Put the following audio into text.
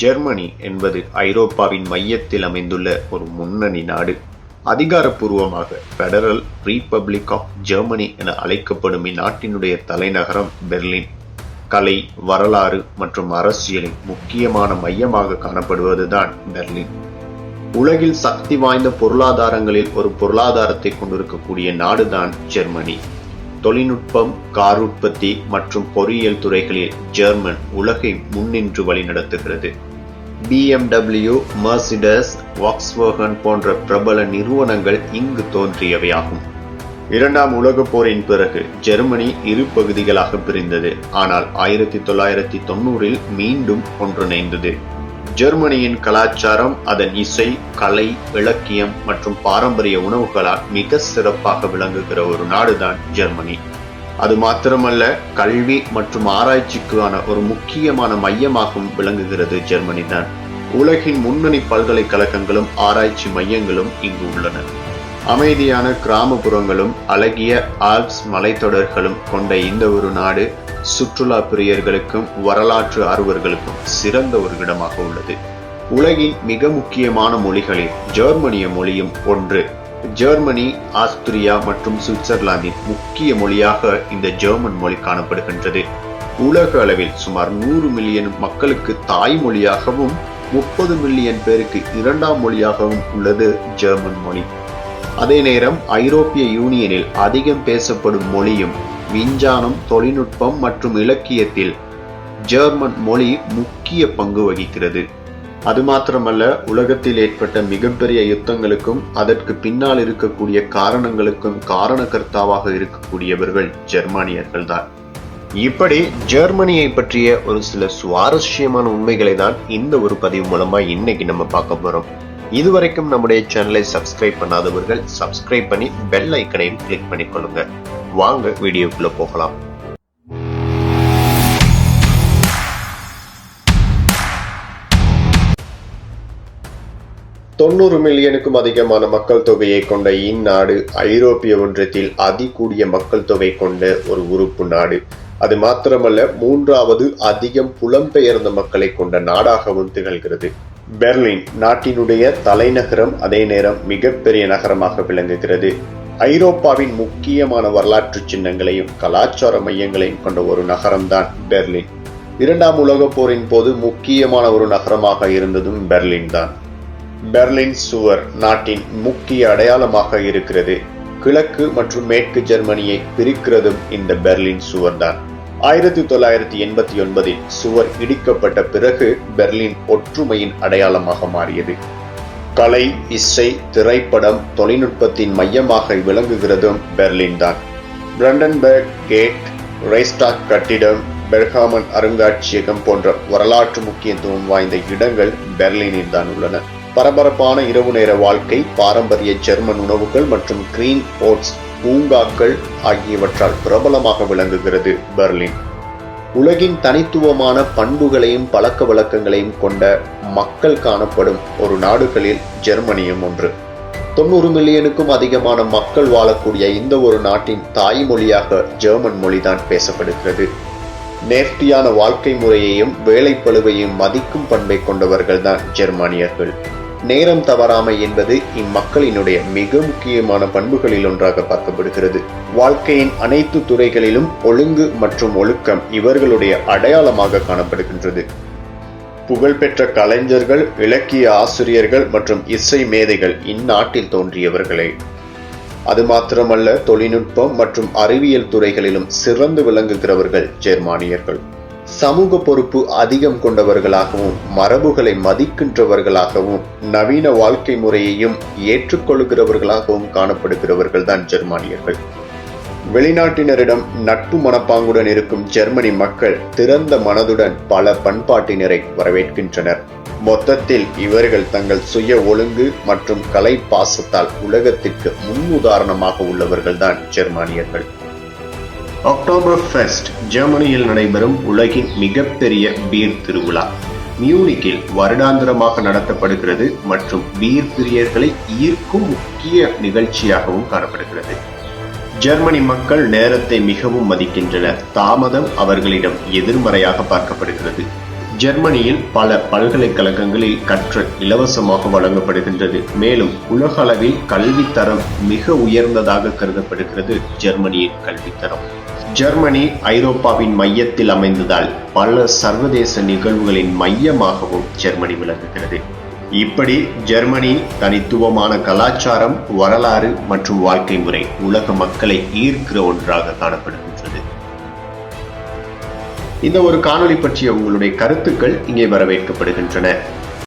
Germany என்பது ஐரோப்பாவின் மையத்தில் அமைந்துள்ள ஒரு முன்னணி நாடு. அதிகாரப்பூர்வமாக பெடரல் ரீபப்ளிக் ஆஃப் ஜெர்மனி என அழைக்கப்படும் இந்நாட்டினுடைய தலைநகரம் பெர்லின். கலை வரலாறு மற்றும் அரசியலின் முக்கியமான மையமாக காணப்படுவதுதான் பெர்லின். உலகில் சக்தி வாய்ந்த பொருளாதாரங்களில் ஒரு பொருளாதாரத்தை கொண்டிருக்கக்கூடிய நாடுதான் ஜெர்மனி. தொழில்நுட்பம் கார் உற்பத்தி மற்றும் பொறியியல் துறைகளில் ஜெர்மன் உலகை முன்னின்று வழிநடத்துகிறது. பிஎம்டபிள்யூ மர்சிடஸ் வாக்ஸ்வர்கன் போன்ற பிரபல நிறுவனங்கள் இங்கு தோன்றியவையாகும். இரண்டாம் உலகப் போரின் பிறகு ஜெர்மனி இரு பகுதிகளாக பிரிந்தது. ஆனால் ஆயிரத்தி தொள்ளாயிரத்தி தொண்ணூறில் மீண்டும் ஒன்றிணைந்தது. ஜெர்மனியின் கலாச்சாரம் அதன் இசை கலை இலக்கியம் மற்றும் பாரம்பரிய உணவுகளால் மிக சிறப்பாக விளங்குகிற ஒரு நாடுதான் ஜெர்மனி. அது மாத்திரமல்ல கல்வி மற்றும் ஆராய்ச்சிக்கான ஒரு முக்கியமான மையமாகவும் விளங்குகிறது ஜெர்மனி தான். உலகின் முன்னணி பல்கலைக்கழகங்களும் ஆராய்ச்சி மையங்களும் இங்கு உள்ளன. அமைதியான கிராமப்புறங்களும் அழகிய ஆல்ப்ஸ் மலைத்தொடர்களும் கொண்ட இந்த ஒரு நாடு சுற்றுலா பிரியர்களுக்கும் வரலாற்று ஆர்வர்களுக்கும் சிறந்த ஒரு இடமாக உள்ளது. உலகின் மிக முக்கியமான மொழிகளில் ஜெர்மனிய மொழியும் ஒன்று. ஜெர்மனி ஆஸ்திரியா மற்றும் சுவிட்சர்லாந்தின் முக்கிய மொழியாக இந்த ஜெர்மன் மொழி காணப்படுகின்றது. உலக அளவில் சுமார் நூறு மில்லியன் மக்களுக்கு தாய்மொழியாகவும் முப்பது மில்லியன் பேருக்கு இரண்டாம் மொழியாகவும் உள்ளது ஜெர்மன் மொழி. அதே நேரம் ஐரோப்பிய யூனியனில் அதிகம் பேசப்படும் மொழியும் விஞ்ஞானம் தொழில்நுட்பம் மற்றும் இலக்கியத்தில் ஜெர்மன் மொழி முக்கிய பங்கு வகிக்கிறது. அது மாத்திரமல்ல உலகத்தில் ஏற்பட்ட மிகப்பெரிய யுத்தங்களுக்கும் அதற்கு பின்னால் இருக்கக்கூடிய காரணங்களுக்கும் காரணகர்த்தாவாக இருக்கக்கூடியவர்கள் ஜெர்மானியர்கள் தான் இப்படி ஜெர்மனியை பற்றிய ஒரு சில சுவாரஸ்யமான உண்மைகளை தான் இந்த ஒரு பதிவு மூலமா இன்னைக்கு நம்ம பார்க்க போறோம். இதுவரைக்கும் நம்முடைய சேனலை சப்ஸ்கிரைப் பண்ணாதவர்கள் சப்ஸ்கிரைப் பண்ணி பெல் ஐக்கனையும் கிளிக் பண்ணிக்கொள்ளுங்க. வாங்க வீடியோக்குள்ள போகலாம். தொண்ணூறு மில்லியனுக்கும் அதிகமான மக்கள் தொகையை கொண்ட இந்நாடு ஐரோப்பிய ஒன்றியத்தில் அதிகூடிய மக்கள் தொகை கொண்ட ஒரு உறுப்பு நாடு. அது மாத்திரமல்ல மூன்றாவது அதிகம் புலம்பெயர்ந்த மக்களை கொண்ட நாடாகவும் திகழ்கிறது. பெர்லின் நாட்டினுடைய தலைநகரம் அதே நேரம் மிகப்பெரிய நகரமாக விளங்குகிறது. ஐரோப்பாவின் முக்கியமான வரலாற்று சின்னங்களையும் கலாச்சார மையங்களையும் கொண்ட ஒரு நகரம்தான் பெர்லின். இரண்டாம் உலகப் போரின் போது முக்கியமான ஒரு நகரமாக இருந்ததும் பெர்லின் தான். பெர்லின் சுவர் நாட்டின் முக்கிய அடையாளமாக இருக்கிறது. கிழக்கு மற்றும் மேற்கு ஜெர்மனியை பிரிக்கிறதும் இந்த பெர்லின் சுவர் தான் ஆயிரத்தி தொள்ளாயிரத்தி எண்பத்தி ஒன்பதில் சுவர் இடிக்கப்பட்ட பிறகு பெர்லின் ஒற்றுமையின் அடையாளமாக மாறியது. கலை இசை திரைப்படம் தொழில்நுட்பத்தின் மையமாக விளங்குகிறதும் பெர்லின் தான். பிரண்டன்பர்க் கேட் ரைஸ்டாக் கட்டிடம் பெர்காமன் அருங்காட்சியகம் போன்ற வரலாற்று முக்கியத்துவம் வாய்ந்த இடங்கள் பெர்லினில் தான் உள்ளன. பரபரப்பான இரவு நேர வாழ்க்கை பாரம்பரிய ஜெர்மன் உணவுகள் மற்றும் கிரீன் ஓட்ஸ் பூங்காக்கள் ஆகியவற்றால் பிரபலமாக விளங்குகிறது பெர்லின். உலகின் தனித்துவமான பண்புகளையும் பழக்க வழக்கங்களையும் கொண்ட மக்கள் காணப்படும் ஒரு நாடுகளில் ஜெர்மனியும் ஒன்று. தொண்ணூறு மில்லியனுக்கும் அதிகமான மக்கள் வாழக்கூடிய இந்த ஒரு நாட்டின் தாய்மொழியாக ஜெர்மன் மொழிதான் பேசப்படுகிறது. நேர்த்தியான வாழ்க்கை முறையையும் வேலைப்பழுவையும் மதிக்கும் பண்பை கொண்டவர்கள்தான் ஜெர்மானியர்கள். நேரம் தவறாமை என்பது இம்மக்களினுடைய மிக முக்கியமான பண்புகளில் ஒன்றாக பார்க்கப்படுகிறது. வாழ்க்கையின் அனைத்து துறைகளிலும் ஒழுங்கு மற்றும் ஒழுக்கம் இவர்களுடைய அடையாளமாக காணப்படுகின்றது. புகழ்பெற்ற கலைஞர்கள் இலக்கிய ஆசிரியர்கள் மற்றும் இசை மேதைகள் இந்நாட்டில் தோன்றியவர்களே. அது மாத்திரமல்ல தொழில்நுட்பம் மற்றும் அறிவியல் துறைகளிலும் சிறந்து விளங்குகிறவர்கள் ஜெர்மானியர்கள். சமூக பொறுப்பு அதிகம் கொண்டவர்களாகவும் மரபுகளை மதிக்கின்றவர்களாகவும் நவீன வாழ்க்கை முறையையும் ஏற்றுக்கொள்கிறவர்களாகவும் காணப்படுகிறவர்கள் தான் ஜெர்மானியர்கள். வெளிநாட்டினரிடம் நட்பு மனப்பாங்குடன் இருக்கும் ஜெர்மனி மக்கள் திறந்த மனதுடன் பல பண்பாட்டினரை வரவேற்கின்றனர். மொத்தத்தில் இவர்கள் தங்கள் சுய ஒழுங்கு மற்றும் கலை பாசத்தால் உலகத்திற்கு முன்னுதாரணமாக உள்ளவர்கள்தான் ஜெர்மானியர்கள். அக்டோபர் ஃபெஸ்ட் ஜெர்மனியில் நடைபெறும் உலகின் மிகப்பெரிய பீர் திருவிழா. மியூனிக்கில் வருடாந்திரமாக நடத்தப்படுகிறது மற்றும் பீர் பிரியர்களை ஈர்க்கும் முக்கிய நிகழ்ச்சியாகவும் காணப்படுகிறது. ஜெர்மனி மக்கள் நேரத்தை மிகவும் மதிக்கின்றனர். தாமதம் அவர்களிடம் எதிர்மறையாக பார்க்கப்படுகிறது. ஜெர்மனியில் பல பல்கலைக்கழகங்களில் கற்றல் இலவசமாக வழங்கப்படுகின்றது. மேலும் உலக அளவில் கல்வித்தரம் மிக உயர்ந்ததாக கருதப்படுகிறது ஜெர்மனியின் கல்வித்தரம் ஜெர்மனி ஐரோப்பாவின் மையத்தில் அமைந்ததால் பல சர்வதேச நிகழ்வுகளின் மையமாகவும் ஜெர்மனி விளங்குகிறது. இப்படி ஜெர்மனி தனித்துவமான கலாச்சாரம் வரலாறு மற்றும் வாழ்க்கை முறை உலக மக்களை ஈர்க்கிற ஒன்றாக காணப்படுகிறது. இந்த ஒரு காணொளி பற்றிய உங்களுடைய கருத்துக்கள் இங்கே வரவேற்கப்படுகின்றன.